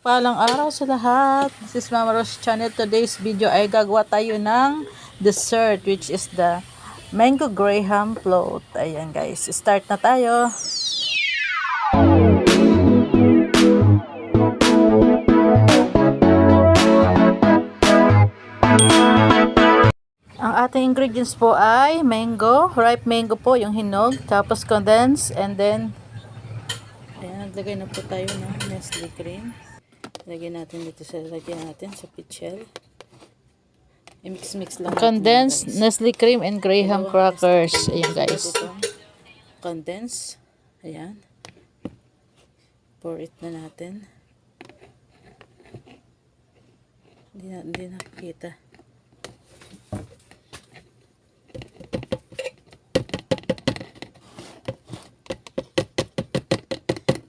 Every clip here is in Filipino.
Palang araw sa lahat. This is Mama Rose Channel. Today's video ay gagawa tayo ng dessert which is the mango graham float. Ayan guys, start na tayo. Ang ating ingredients po ay mango, ripe mango po yung hinog, tapos condensed, and then Ayan, naglagay na po tayo ng Nestle cream. Lagyan natin dito sa lagyan natin sa pitchel. I-mix-mix lang. Condensed Nestle cream and Graham crackers. Ayan guys. Condensed. Ayan. Pour it na natin. Hindi na, hindi nakikita.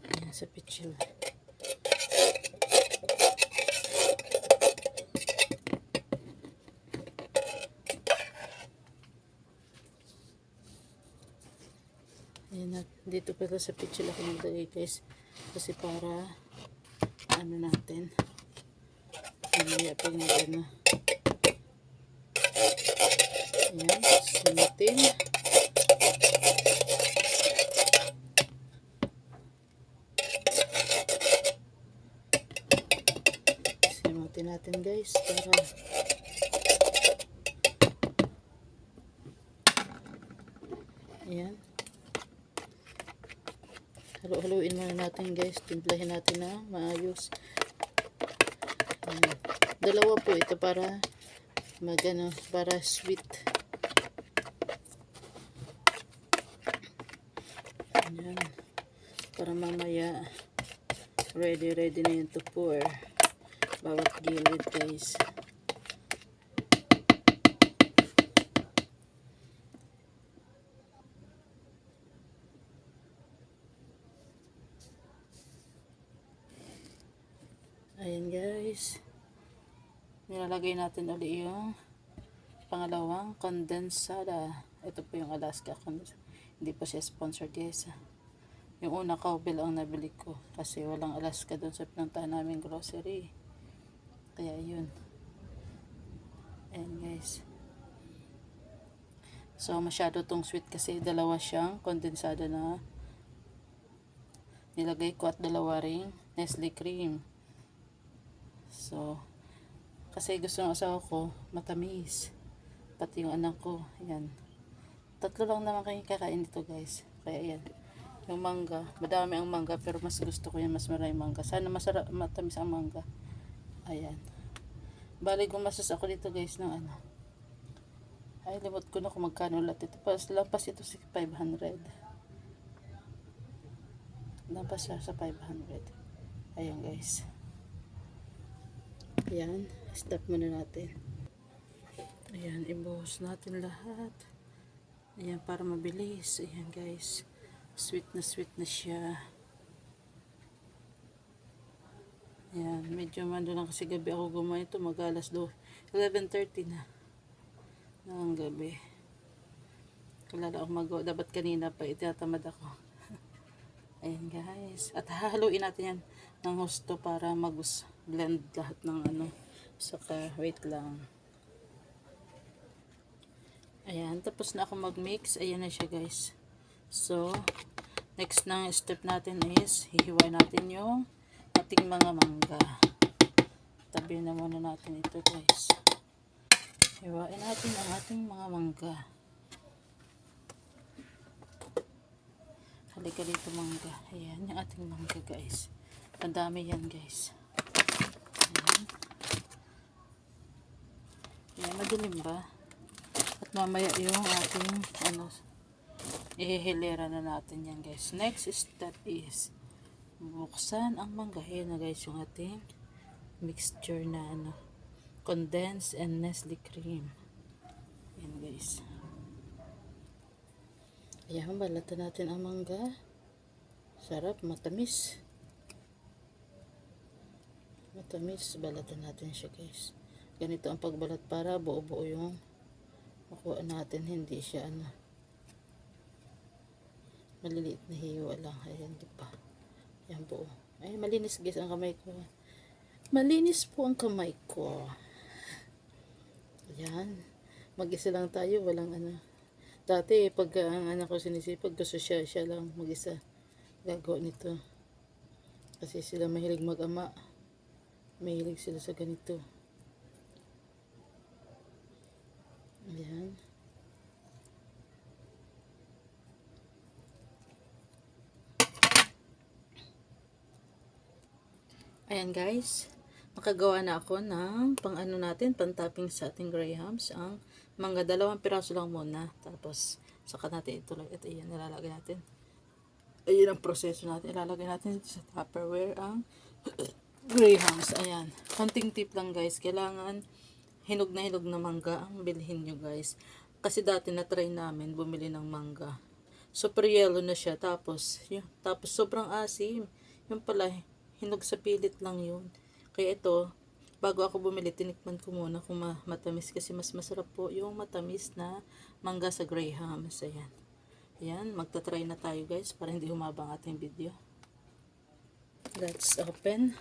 Ayan sa pitchel. Ayan na, dito pala sa pitchel ako naglagay guys. Kasi para ano natin. Mamaya pag nag ano. Ayan, sumutin. Simutin natin guys para Ayan. Halo-haluin muna natin guys. Timplahin natin na maayos. Dalawa po ito para magano para sweet. Ayan. Para mamaya ready ready na yun to pour. Bawat gilid guys. Nilalagay natin uli yung pangalawang condensada. Ito po yung Alaska condensada. Hindi po siya sponsored guys. Yung una cowbell ang nabili ko. Kasi walang Alaska doon sa pinuntahan namin grocery. Kaya yun. Ayan guys. So masyado tong sweet kasi dalawa siyang kondensada na nilagay ko at dalawa ring Nestle cream. So, kasi gusto ng asawa ko, matamis. Pati yung anak ko, yan. Tatlo lang naman kayo kakain dito guys. Kaya yan. Yung mangga, madami ang mangga pero mas gusto ko yan, mas marami mangga. Sana masarap, matamis ang mangga. Ayan. Bali gumastos ako dito guys ng ano. Ay, limot ko na kung magkano lahat ito. Pas, lampas ito si 500. Lampas siya sa 500. Ayan guys. Ayan, stop muna natin. Ayan, ibuhos natin lahat. Ayan, para mabilis. Ayan guys. Sweet na sweet na siya. Ayan, medyo mando lang kasi gabi ako gumawa ito. Mag-alas do. 11.30 na. Ng gabi. Kalala ako magawa. Dapat kanina pa itinatamad ako. Ayan guys. At hahaluin natin yan ng husto para magus blend lahat ng ano. Saka wait lang. Ayan. Tapos na ako mag-mix. Ayan na siya guys. So, next na step natin is hihiway natin yung ating mga mangga. Tabi na muna natin ito guys. Hiwain natin ang ating mga mangga. Halika dito mangga. Ayan, yung ating mangga guys. Ang dami yan guys. Ayan. Ayan, madilim ba? At mamaya yung ating ano, ihihilera na natin yan guys. Next step is buksan ang mangga. Ayan na guys yung ating mixture na ano, condensed and Nestle cream. Ayan guys. Ayan, balatan natin ang mangga. Sarap, matamis. Matamis, balatan natin siya guys. Ganito ang pagbalat para buo-buo yung makuha natin. Hindi siya ano. Maliliit na hiwa lang. Ayan, di pa. Ayan buo. Ay, malinis guys ang kamay ko. Malinis po ang kamay ko. Ayan. Mag-isa lang tayo, walang ano. Dati, pag uh, ang anak ko sinisipag, gusto siya, siya lang mag-isa gagawa nito. Kasi sila mahilig mag-ama. Mahilig sila sa ganito. Ayan. Ayan guys, nakagawa na ako ng pang ano natin, pang topping sa ating grahams. Ang mangga, dalawang piraso lang muna. Tapos, saka natin ituloy. Ito yan, nilalagay natin. Ayan ang proseso natin. Ilalagay natin sa tupperware ang grahams. Ayan. Konting tip lang guys. Kailangan hinog na hinog na mangga ang bilhin nyo guys. Kasi dati na-try namin bumili ng mangga. Super yellow na siya. Tapos, yun, tapos sobrang asim. Yung pala, hinog sa pilit lang yun. Kaya ito, bago ako bumili, tinikman ko muna kung ma- matamis kasi mas masarap po yung matamis na mangga sa grahams. Ayan. Ayan, magta-try na tayo guys para hindi humaba ang ating video. Let's open.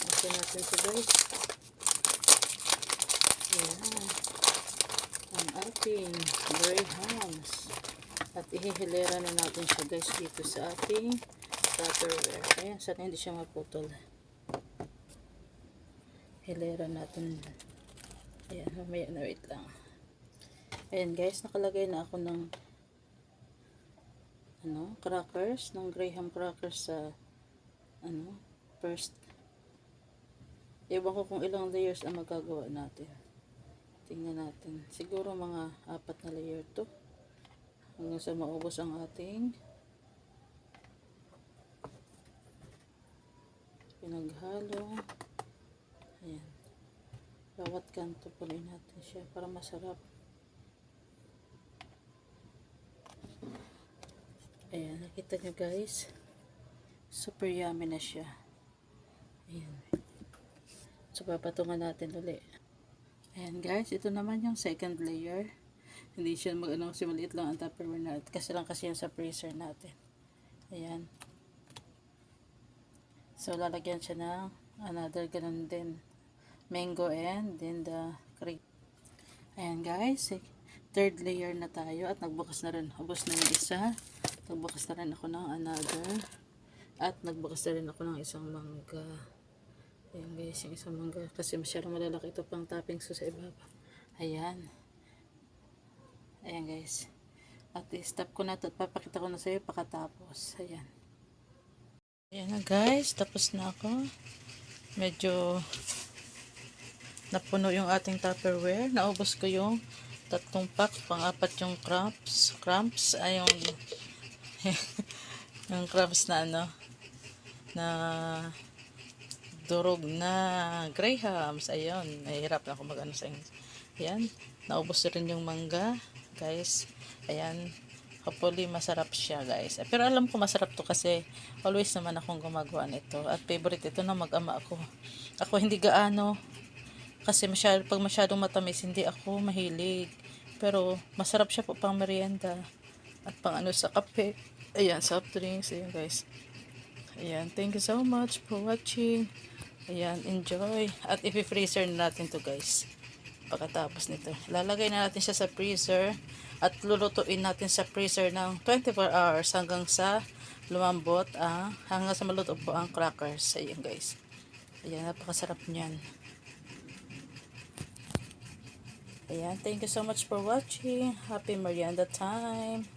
Open natin ito guys. Ayan. Ang ating grahams. At ihihilera na natin siya guys dito sa ating tupperware. Ayan, sana hindi siya maputol. Hilera natin. Ayan, mamaya na wait lang. Ayan guys, nakalagay na ako ng ano, crackers, ng graham crackers sa ano, first. Ewan ko kung ilang layers ang magagawa natin. Tingnan natin. Siguro mga apat na layer to. Hanggang sa maubos ang ating pinaghalo. Bawat kanto punin natin siya para masarap. Ayan, nakita nyo guys. Super yummy na siya. Ayan. So, papatungan natin uli. Ayan guys, ito naman yung second layer. Hindi siya mag-ano kasi maliit lang ang tupperware natin. Kasi lang kasi yan sa freezer natin. Ayan. So, lalagyan siya ng another ganun din. Mango and then the cream. Ayan guys. Third layer na tayo at nagbukas na rin. Ubus na yung isa. Nagbukas na rin ako ng another. At nagbukas na rin ako ng isang mangga. Ayan guys, yung isang mangga. Kasi masyadong malalaki ito pang toppings ko sa ibaba. Ayan. Ayan guys. At i-stop ko na ito at papakita ko na sa iyo pakatapos. Ayan. Ayan na guys, tapos na ako. Medyo napuno yung ating tupperware. Naubos ko yung tatlong pack, pang-apat yung crumbs. Crumbs ay yung yung crumbs na ano na durog na grahams. Ayun, nahihirap na ako mag-ano sa inyo. Ayan, naubos rin yung mangga, guys. Ayan, hopefully masarap siya, guys. Pero alam ko masarap to kasi always naman akong gumagawa nito. At favorite ito na mag-ama ako. Ako hindi gaano kasi masyado, pag masyadong matamis, hindi ako mahilig. Pero masarap siya po pang merienda at pang ano sa kape. Ayan, soft drinks. Ayan, guys. Ayan, thank you so much for watching. Ayan, enjoy. At i-freezer na natin to guys. Pagkatapos nito. Lalagay na natin siya sa freezer. At lulutuin natin sa freezer ng 24 hours hanggang sa lumambot ang hanggang sa maluto po ang crackers. Ayan guys. Ayan, napakasarap niyan. Ayan, thank you so much for watching. Happy merienda time.